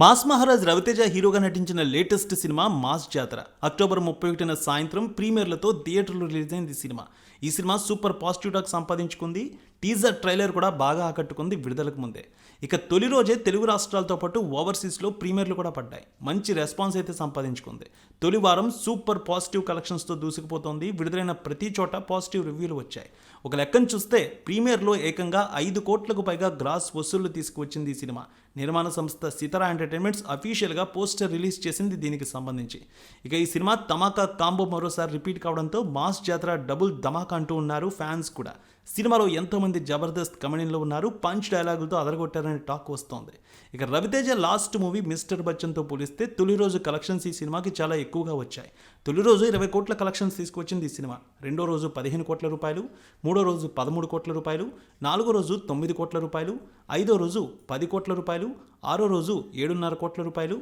Mass Maharaj Raviteja హీరోగా నటించిన latest cinema mass Jathara. October ముప్పై ఒకటిన సాయంత్రం ప్రీమియర్లతో థియేటర్లో రిలీజ్ అయింది ఈ సినిమా. ఈ సినిమా సూపర్ పాజిటివ్ టాక్ సంపాదించుకుంది. టీజర్ ట్రైలర్ కూడా బాగా ఆకట్టుకుంది విడుదలకు ముందే. ఇక తొలి రోజే తెలుగు రాష్ట్రాలతో పాటు ఓవర్సీస్లో ప్రీమియర్లు కూడా పడ్డాయి. మంచి రెస్పాన్స్ అయితే సంపాదించుకుంది. తొలి వారం సూపర్ పాజిటివ్ కలెక్షన్స్తో దూసుకుపోతోంది. విడుదలైన ప్రతి చోట పాజిటివ్ రివ్యూలు వచ్చాయి. ఒక లెక్కను చూస్తే ప్రీమియర్లో ఏకంగా ఐదు కోట్లకు పైగా గ్రాస్ వసూళ్ళు తీసుకువచ్చింది ఈ సినిమా. నిర్మాణ సంస్థ సితారా ఎంటర్టైన్మెంట్స్ అఫీషియల్గా పోస్టర్ రిలీజ్ చేసింది దీనికి సంబంధించి. ఇక ఈ సినిమా తమాకా కాంబో మరోసారి రిపీట్ కావడంతో మాస్ జాతర డబుల్ ధమాకా అంటూ ఉన్నారు ఫ్యాన్స్ కూడా. సినిమాలో ఎంతోమంది జబర్దస్త్ కమెడీలో ఉన్నారు పంచ్ డైలాగులతో అదరగొట్టారనే టాక్ వస్తోంది. ఇక రవితేజ లాస్ట్ మూవీ మిస్టర్ బచ్చన్తో పోలిస్తే తొలి రోజు కలెక్షన్స్ ఈ సినిమాకి చాలా ఎక్కువగా వచ్చాయి. తొలి రోజు ఇరవై కోట్ల కలెక్షన్స్ తీసుకొచ్చింది ఈ సినిమా. రెండో రోజు పదిహేను కోట్ల రూపాయలు మూడో రోజు పదమూడు కోట్ల రూపాయలు నాలుగో రోజు తొమ్మిది కోట్ల రూపాయలు ఐదో రోజు పది కోట్ల రూపాయలు ఆరో రోజు ఏడున్నర కోట్ల రూపాయలు.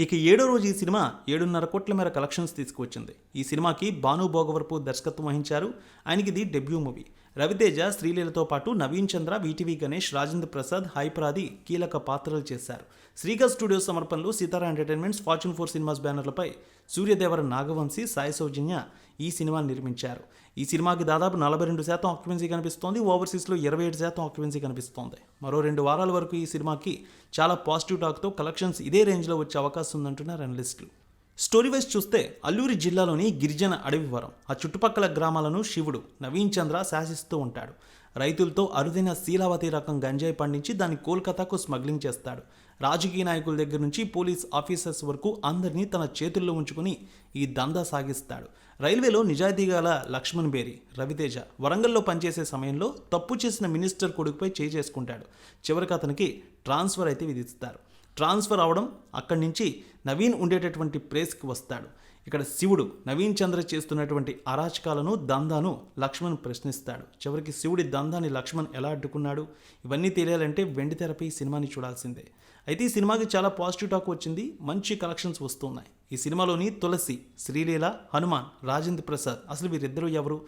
ఇక ఏడో రోజు ఈ సినిమా ఏడున్నర కోట్ల మేర కలెక్షన్స్ తీసుకువచ్చింది. ఈ సినిమాకి భాను భోగవరపు దర్శకత్వం వహించారు. ఆయనకి ఇది డెబ్యూ మూవీ రవితేజ శ్రీలీలతో పాటు నవీన్ చంద్ర వీటీవీ గణేష్ రాజేంద్ర ప్రసాద్ హైపరాది కీలక పాత్రలు చేశారు. శ్రీగర్ studio సమర్పణలు Sithara entertainments fortune four cinemas బ్యానర్లపై Suryadevara Nagavamsi Sai Soujanya ఈ సినిమాని నిర్మించారు. ఈ సినిమాకి దాదాపు నలభై రెండు శాతం ఆక్యుపెన్సీ కనిపిస్తోంది. ఓవర్సీస్లో ఇరవై ఏడు శాతం ఆక్యుపెన్సీ కనిపిస్తోంది. మరో రెండు వారాల వరకు ఈ సినిమాకి చాలా పాజిటివ్ టాక్తో కలెక్షన్స్ ఇదే రేంజ్లో వచ్చే అవకాశం ఉందంటున్నారు అనలిస్టులు స్టోరీ వైజ్ చూస్తే అల్లూరి జిల్లాలోని గిరిజన అడవివరం ఆ చుట్టుపక్కల గ్రామాలను శివుడు నవీన్ చంద్ర శాసిస్తూ ఉంటాడు. రైతులతో అరుదైన శీలావతి రకం గంజాయి పండించి దాన్ని కోల్కతాకు స్మగ్లింగ్ చేస్తాడు. రాజకీయ నాయకుల దగ్గర నుంచి పోలీస్ ఆఫీసర్స్ వరకు అందరినీ తన చేతుల్లో ఉంచుకుని ఈ దందా సాగిస్తాడు. రైల్వేలో నిజాయితీ గల లక్ష్మణ్ బేరి రవితేజ వరంగల్లో పనిచేసే సమయంలో తప్పు చేసిన మినిస్టర్ కొడుకుపై చేసుకుంటాడు. చివరికి అతనికి ట్రాన్స్ఫర్ అయితే విధిస్తారు. ట్రాన్స్ఫర్ అవడం అక్కడి నుంచి నవీన్ ఉండేటటువంటి ప్లేస్కి వస్తాడు. ఇక్కడ శివుడు నవీన్ చంద్ర చేస్తున్నటువంటి అరాచకాలను దందాను లక్ష్మణ్ ప్రశ్నిస్తాడు. చివరికి శివుడి దందాన్ని లక్ష్మణ్ ఎలా అడ్డుకున్నాడు? ఇవన్నీ తెలియాలంటే వెండి తెరపై సినిమాని చూడాల్సిందే. అయితే ఈ సినిమాకి చాలా పాజిటివ్ టాక్ వచ్చింది. మంచి కలెక్షన్స్ వస్తున్నాయి. ఈ సినిమాలోని తులసి శ్రీలీల హనుమాన్ రాజేంద్ర ప్రసాద్ అసలు వీరిద్దరూ ఎవరు?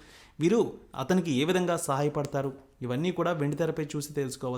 వీరు అతనికి ఏ విధంగా సహాయపడతారు? ఇవన్నీ కూడా వెండి తెరపై చూసి తెలుసుకోవాలి